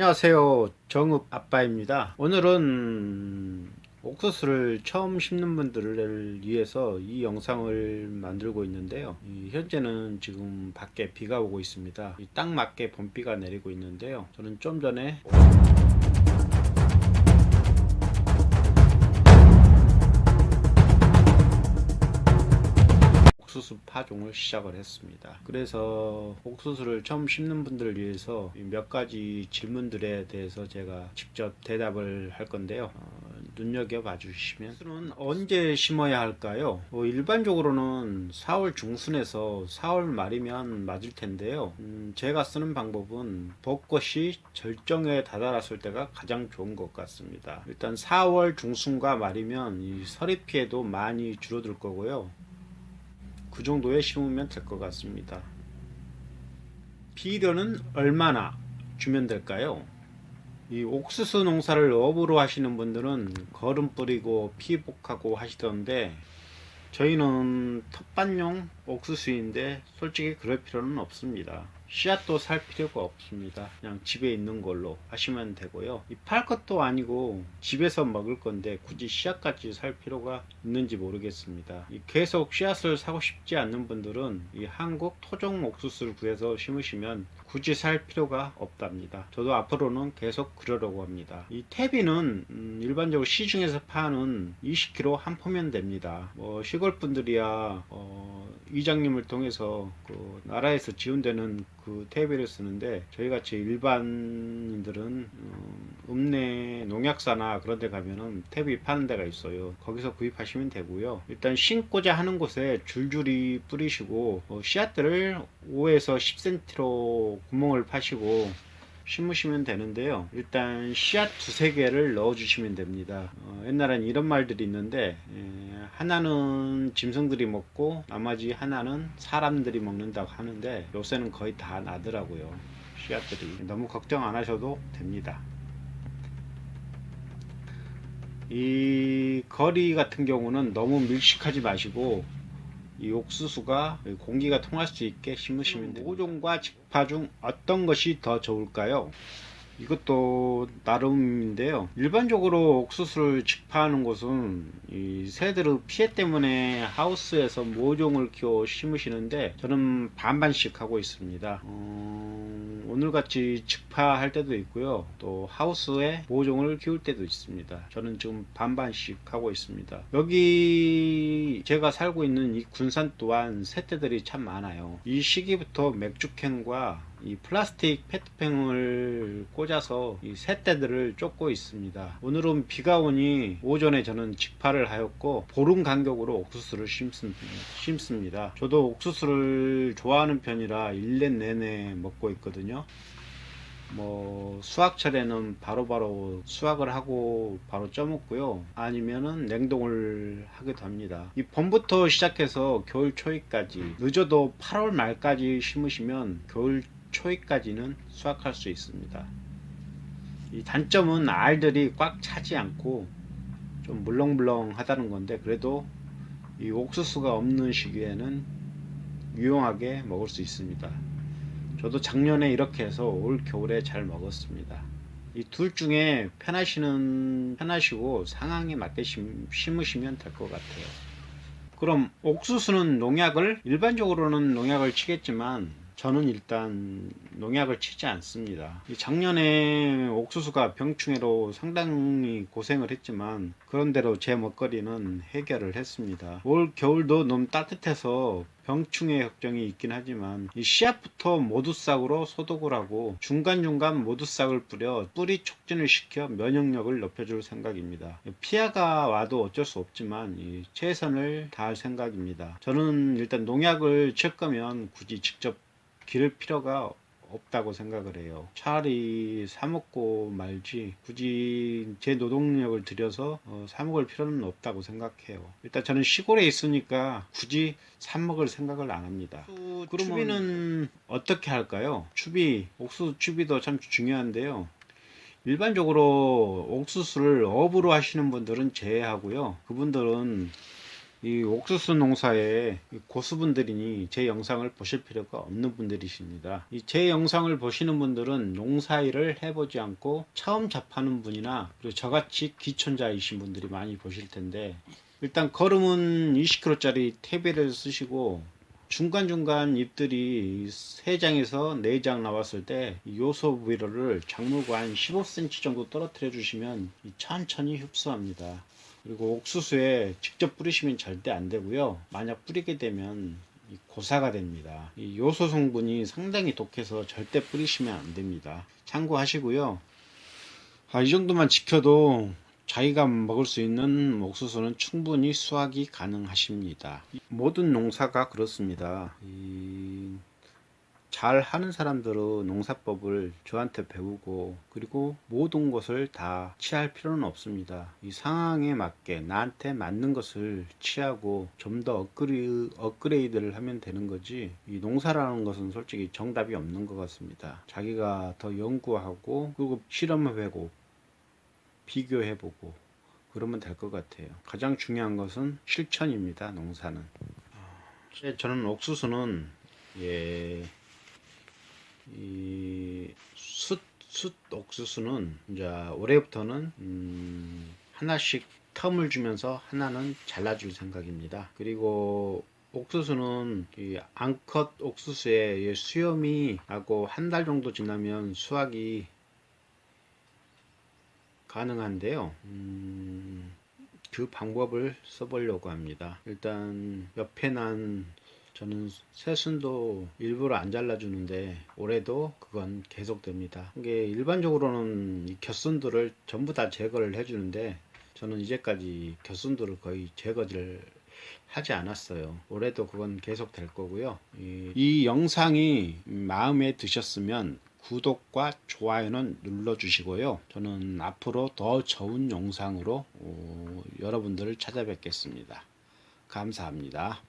안녕하세요. 정읍 아빠입니다. 오늘은 옥수수를 처음 심는 분들을 위해서 이 영상을 만들고 있는데요. 이 현재는 지금 밖에 비가 오고 있습니다. 이딱 맞게 봄비가 내리고 있는데요. 저는 좀 전에 옥수수 파종을 시작을 했습니다. 그래서 옥수수를 처음 심는 분들을 위해서 이몇 가지 질문들에 대해서 제가 직접 대답을 할 건데요. 어, 눈여겨봐 주시면 옥수수는 언제 심어야 할까요? 뭐 일반적으로는 4월 중순에서 4월 말이면 맞을 텐데요. 음, 제가 쓰는 방법은 벚꽃이 절정에 다다랐을 때가 가장 좋은 것 같습니다. 일단 4월 중순과 말이면 이 서리 피해도 많이 줄어들 거고요. 그 정도에 심으면 될 것 같습니다. 비료는 얼마나 주면 될까요? 이 옥수수 농사를 업으로 하시는 분들은 거름 뿌리고 피복하고 하시던데 저희는 텃밭용 옥수수인데 솔직히 그럴 필요는 없습니다. 씨앗도 살 필요가 없습니다. 그냥 집에 있는 걸로 하시면 되고요. 이 팔 것도 아니고 집에서 먹을 건데 굳이 씨앗까지 살 필요가 있는지 모르겠습니다. 이 계속 씨앗을 사고 싶지 않는 분들은 이 한국 토종 옥수수를 구해서 심으시면 굳이 살 필요가 없답니다. 저도 앞으로는 계속 그러려고 합니다. 이 태비는 음, 일반적으로 시중에서 파는 20kg 한 포면 됩니다. 뭐 시골 분들이야 어, 이장님을 통해서 그 나라에서 지원되는 그 태비를 쓰는데 저희 같이 일반인들은 음, 읍내 농약사나 그런 데 가면은 태비 파는 데가 있어요. 거기서 구입하시면 되고요. 일단 심고자 하는 곳에 줄줄이 뿌리시고 어, 씨앗들을 5에서 10cm로 구멍을 파시고 심으시면 되는데요. 일단 씨앗 두세 개를 넣어 주시면 됩니다. 어, 옛날엔 이런 말들이 있는데 에, 하나는 짐승들이 먹고 나머지 하나는 사람들이 먹는다고 하는데 요새는 거의 다 나더라고요. 씨앗들이 너무 걱정 안 하셔도 됩니다. 이 거리 같은 경우는 너무 밀식하지 마시고 이 옥수수가 공기가 통할 수 있게 심으시면 돼요. 모종과 직파 중 어떤 것이 더 좋을까요? 이것도 나름인데요. 일반적으로 옥수수를 직파하는 곳은 이 새들의 피해 때문에 하우스에서 모종을 키워 심으시는데 저는 반반씩 하고 있습니다. 어, 오늘같이 직파할 때도 있고요. 또 하우스에 모종을 키울 때도 있습니다. 저는 지금 반반씩 하고 있습니다. 여기 제가 살고 있는 이 군산 또한 새떼들이 참 많아요. 이 시기부터 맥주캔과 이 플라스틱 페트병을 꽂아서 이 새떼들을 쫓고 있습니다. 오늘은 비가 오니 오전에 저는 직파를 하였고 보름 간격으로 옥수수를 심습, 심습니다. 저도 옥수수를 좋아하는 편이라 1년 내내 먹고 있거든요. 뭐 수확철에는 바로바로 수확을 하고 바로 쪄먹고요. 아니면은 냉동을 하기도 합니다. 이 봄부터 시작해서 겨울 초까지 늦어도 8월 말까지 심으시면 겨울 초까지는 수확할 수 있습니다. 이 단점은 알들이 꽉 차지 않고 좀 물렁물렁하다는 건데 그래도 이 옥수수가 없는 시기에는 유용하게 먹을 수 있습니다. 저도 작년에 이렇게 해서 올 겨울에 잘 먹었습니다. 이 둘 중에 편하시는 편하시고 상황에 맞게 심, 심으시면 될 것 같아요. 그럼 옥수수는 농약을 일반적으로는 농약을 치겠지만 저는 일단 농약을 치지 않습니다. 이 작년에 옥수수가 병충해로 상당히 고생을 했지만 그런대로 제 먹거리는 해결을 했습니다. 올 겨울도 너무 따뜻해서 병충해 걱정이 있긴 하지만 이 씨앗부터 모두싹으로 소독을 하고 중간중간 모두싹을 뿌려 뿌리 촉진을 시켜 면역력을 높여줄 생각입니다. 피해가 와도 어쩔 수 없지만 이 최선을 다할 생각입니다. 저는 일단 농약을 칠 거면 굳이 직접 기를 필요가 없다고 생각을 해요. 차라리 사 먹고 말지 굳이 제 노동력을 들여서 어, 사 먹을 필요는 없다고 생각해요. 일단 저는 시골에 있으니까 굳이 사 먹을 생각을 안 합니다. 추비는 어떻게 할까요? 추비, 옥수수 추비도 참 중요한데요. 일반적으로 옥수수를 업으로 하시는 분들은 제외하고요. 그분들은 이 옥수수 농사에 이 고수분들이니 제 영상을 보실 필요가 없는 분들이십니다. 이 제 영상을 보시는 분들은 농사일을 해보지 않고 처음 접하는 분이나 그리고 저같이 기촌자이신 분들이 많이 보실 텐데 일단 걸음은 20kg짜리 태비를 쓰시고 중간중간 잎들이 3장에서 4장 나왔을 때이 요소 작물과 한 15cm 정도 떨어뜨려 주시면 이 천천히 흡수합니다. 그리고 옥수수에 직접 뿌리시면 절대 안 되고요. 만약 뿌리게 되면 이 고사가 됩니다. 이 요소 성분이 상당히 독해서 절대 뿌리시면 안 됩니다. 참고하시고요. 아, 이 정도만 지켜도 자기가 먹을 수 있는 옥수수는 충분히 수확이 가능하십니다. 모든 농사가 그렇습니다. 이, 잘 하는 사람들은 농사법을 저한테 배우고 그리고 모든 것을 다 취할 필요는 없습니다. 이 상황에 맞게 나한테 맞는 것을 취하고 좀 더 업그레이, 업그레이드를 하면 되는 거지 이 농사라는 것은 솔직히 정답이 없는 것 같습니다. 자기가 더 연구하고 그리고 실험해보고 비교해보고 그러면 될 것 같아요. 가장 중요한 것은 실천입니다. 농사는. 예, 저는 옥수수는 예, 이 숯, 숯 옥수수는 이제 올해부터는 음, 하나씩 텀을 주면서 하나는 잘라줄 생각입니다. 그리고 옥수수는 이 앙컷 옥수수의 수염이 하고 한 달 정도 지나면 수확이 가능한데요. 음, 그 방법을 써보려고 합니다. 일단 옆에 난 저는 새순도 일부러 안 잘라주는데 올해도 그건 계속됩니다. 이게 일반적으로는 이 곁순들을 전부 다 제거를 해주는데 저는 이제까지 곁순들을 거의 제거를 하지 않았어요. 올해도 그건 계속 될 거고요. 이, 이 영상이 마음에 드셨으면 구독과 좋아요는 눌러주시고요. 저는 앞으로 더 좋은 영상으로 어, 여러분들을 찾아뵙겠습니다. 감사합니다.